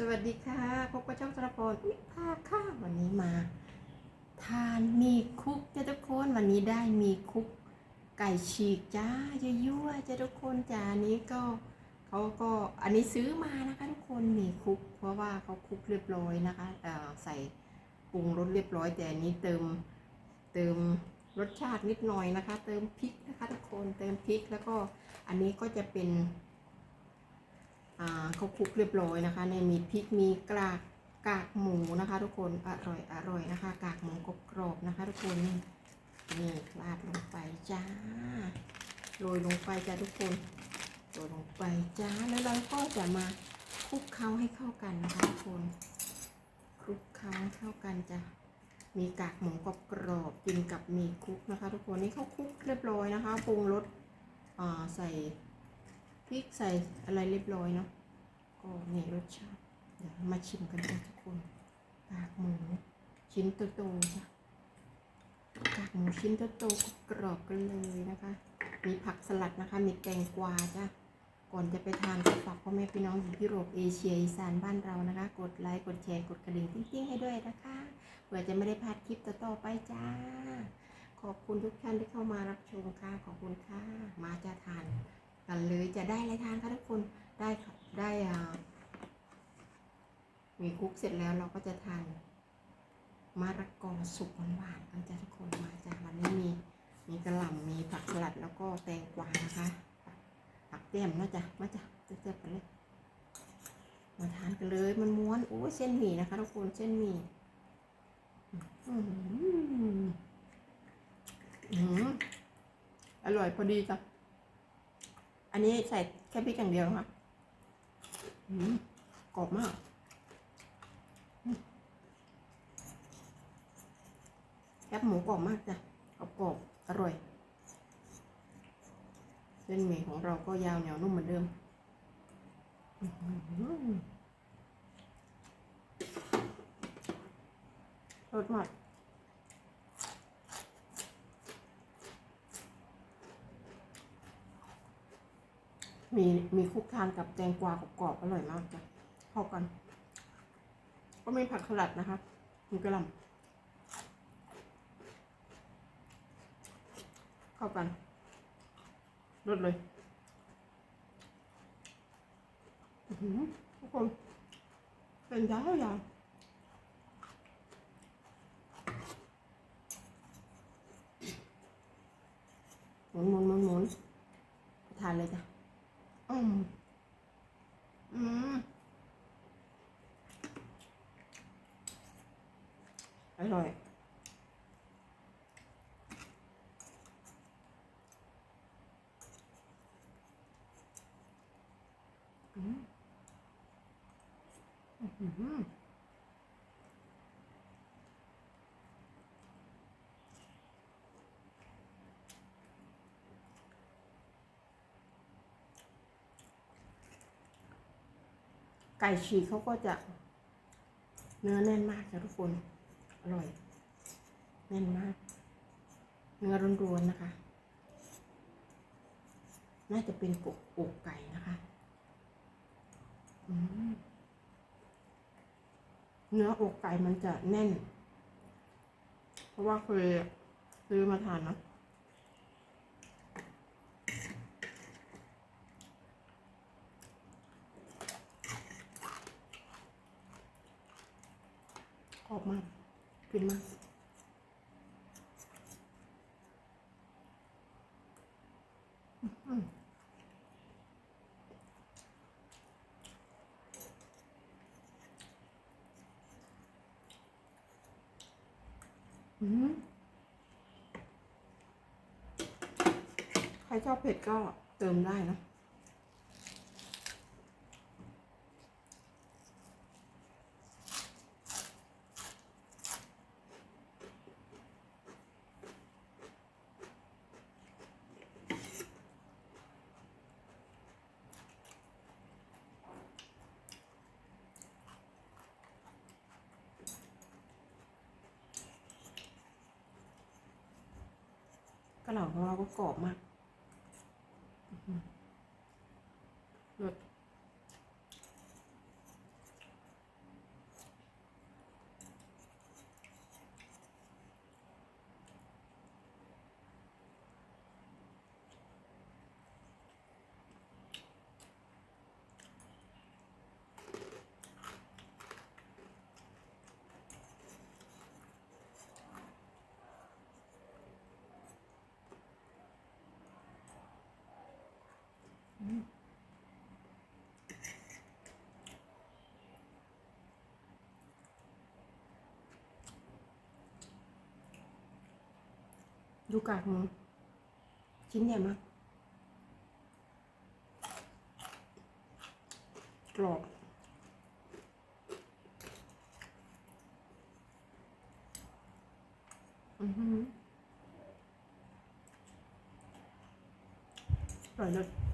สวัสดีค่ะพบกับช่องสรพรวิภาค่ะวันนี้มา ทานมีคุกจ้าทุกคนวันนี้ได้มีคุกไก่ฉีกจ้ายั่วจ้าทุกคนจ้านนี้ก็เขาก็อันนี้ซื้อมานะคะทุกคนมีคุก เพราะว่าเขาคุกเรียบร้อยนะคะเอ่ใส่ปรุงรสเรียบร้อย แต่อันนี้เติมเติมรสชาตินิดหน่อยนะคะ เติมพริกนะคะทุกคนเติมพริกแล้วก็อันนี้ก็จะเป็น เขาคลุกเรียบร้อยนะคะเนี่ยมีพริกมีกากกากหมูนะคะทุกคนอร่อยอร่อยนะคะ กากหมูกรอบๆนะคะ ทุกคนนี่นี่ราดลงไปจ้าโรยลงไปจ้าทุกคนโรยลงไปจ้าแล้วเราก็จะมาคลุกเคล้าให้เข้ากันนะคะทุกคนคลุกเคล้าให้เข้ากันจ้ะมีกากหมูกรอบๆกินกับมีคลุกนะคะ ทุกคนนี่เขาคลุกเรียบร้อยนะคะปรุงรสใส่ พริกใส่อะไรเรียบร้อยเนาะก็นี่รสชาติเดี๋ยวมาชิมกันนะทุกคนกากหมูชิ้นโตๆจ้ะกากหมูชิ้นโตๆกรอบกันเลยนะคะ มีผักสลัดนะคะ มีแกงกวาจ้ะก่อนจะไปทานก็ฝากพ่อแม่พี่น้องอยู่ที่โรปเอเชียอีสานบ้านเรานะคะ กดไลค์กดแชร์กดกระดิ่งติ๊งๆให้ด้วยนะคะเพื่อจะไม่ได้พลาดคลิปต่อๆไปจ้า ขอบคุณทุกท่านที่เข้ามารับชมค่ะขอบคุณค่ะมาจะทาน กันเลยจะได้อะไรทานคะทุกคนได้ค่ะได้อ่ามีคุกเสร็จแล้วเราก็จะทานมะระกอสุกหวานๆกันจ้ะทุกคนมาจ้ะวันนี้มีมีกระหล่ำมีผักสลัดแล้วก็แตงกวานะคะผักเตี้ยมนะจ๊ะมาจ้ะเตี้ยๆกันเลยมาทานกันเลยมันม้วนโอ้เส้นหมี่นะคะทุกคนเส้นหมี่อื้อหืออื้อหืออร่อยพอดีจ้ะ อันนี้ใส่แค่พริกอย่างเดียวค่ะกรอบมากแคบหมูกรอบมากจ้ะกรอบกรอบอร่อย เส้นหมี่ของเราก็ยาวเหนียวนุ่มเหมือนเดิมอื้อหือรสมา มีมีคุกทานกับแตงกวากรอบๆอร่อยมากจ้ะเข้ากัน ก็มีผักสลัดนะคะมีกระหล่ำเข้ากันรสเลยทุกคนเป็นยาวยาวหมุนหมุนหมุนหมุนทานเลยจ้ะ อืม อืม อร่อยอืมอื้อ ก่ฉีกเขาก็จะ เนื้อแน่นมากจ้ะทุกคน อร่อย แน่นมาก เนื้อรวนๆนะคะ น่าจะเป็นกอกไก่นะคะเนื้ออกไก่มันจะแน่น เพราะว่าเคยซื้อมาทานเนะ อบมากกินมากอืมใครชอบเผ็ดก็เติมได้นะ หล่าของเราก็กรอบมาก ดูกากหมูชิ้นใหญ่มากกรอบอือหืออร่อยเลย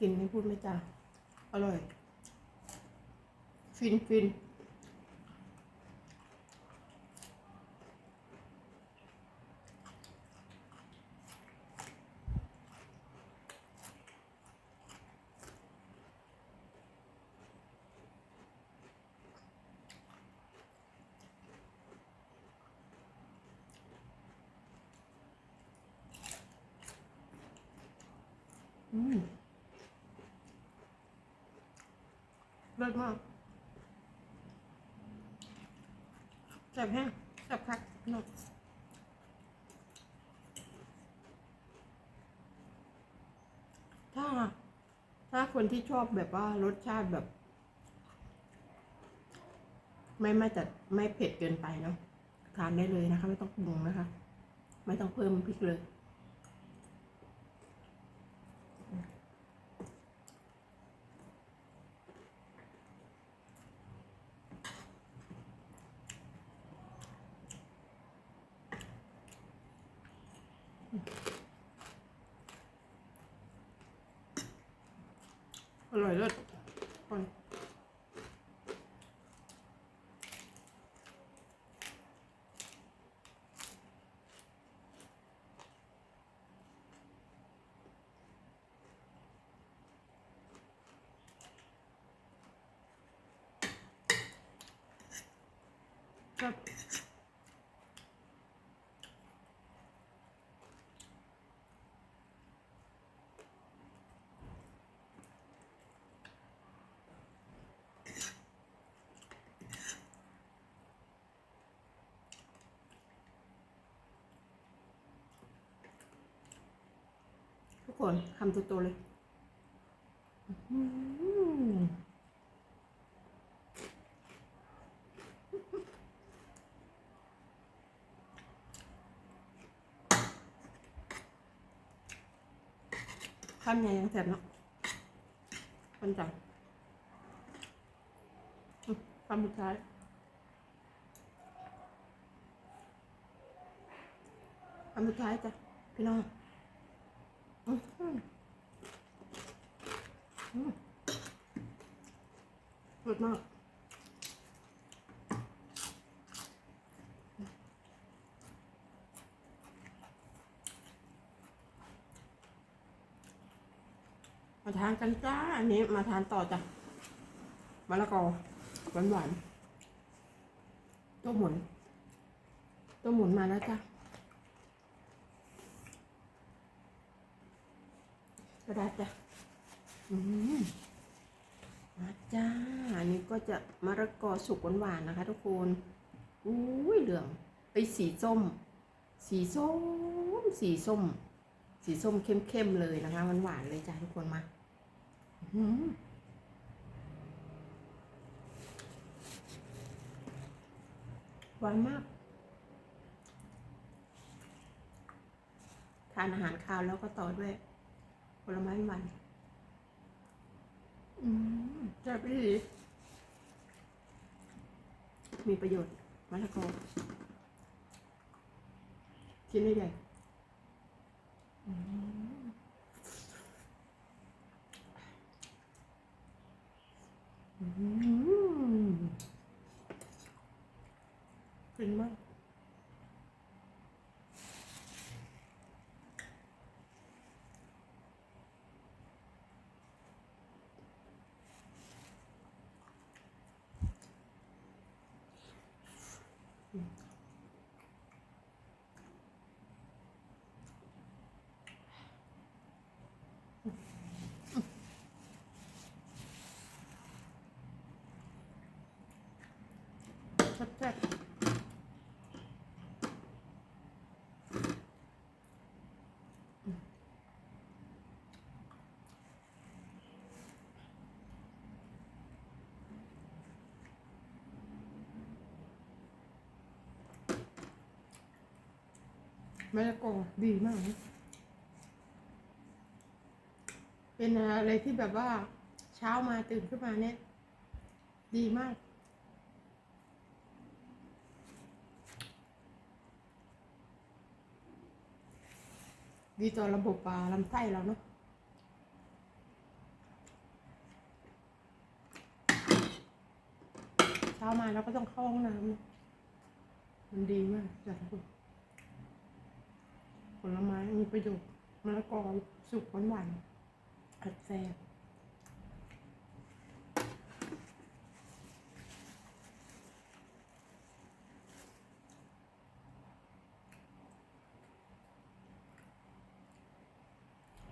กินไม่พูดไม่จาอร่อย ฟินฟินอืม เลิศมากแซ่บแห้งแซ่บคักนกถ้า ถ้าคนที่ชอบแบบว่ารสชาติแบบ ไม่ไม่จัดไม่เผ็ดเกินไปเนาะทานได้เลยนะคะ ไม่ต้องปรุงนะคะ ไม่ต้องเพิ่มพริกเลย ร่อยเลิศคนครับ คนคำโตๆเลยข้ามไงยังแสบเนาะคนจังอืมคำสุดท้ายคำสุดท้ายจ้ะพี่น้อง อืมากมาทานกันจ้า อันนี้มาทานต่อจ้ะมะละกอหวานหวานๆต้มหมุนต้มหมุนมาแล้วจ้ะ กระดาษจ้ะอืมมาจ้า อันนี้ก็จะมะละกอสุกหวานๆนะคะ ทุกคนอุ้ยเหลืองไปสีส้ม สีส้ม สีส้ม สีส้มเข้มๆเลยนะคะหวานๆเลยจ้ะทุกคนมาอื้อหือหวานมาก ทานอาหารคาวแล้วก็ต่อด้วย ผลไม้มันอืมใช่บดีมีประโยชน์มะละกอกินได้ใหญ่มป็นมาก มะละกอดีมาก เป็นอะไรที่แบบว่า เช้ามาตื่นขึ้นมาเนี่ย ดีมาก ดีต่อระบบาลำไส้เราเนาะเช้ามาเราก็ต้องเข้าห้องน้ำมันดีมากจ้ะทุกคน ผลไม้มีประโยชน์มะละกอสุกหวานๆผัดแซ่บ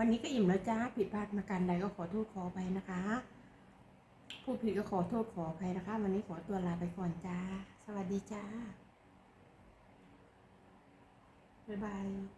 วันนี้ก็อิ่มแล้วจ้าผิดพลาดมาการใดก็ขอโทษขอไปนะคะพูดผิดก็ขอโทษขออภัยนะคะ วันนี้ขอตัวลาไปก่อนจ้า สวัสดีจ้า บ๊ายบาย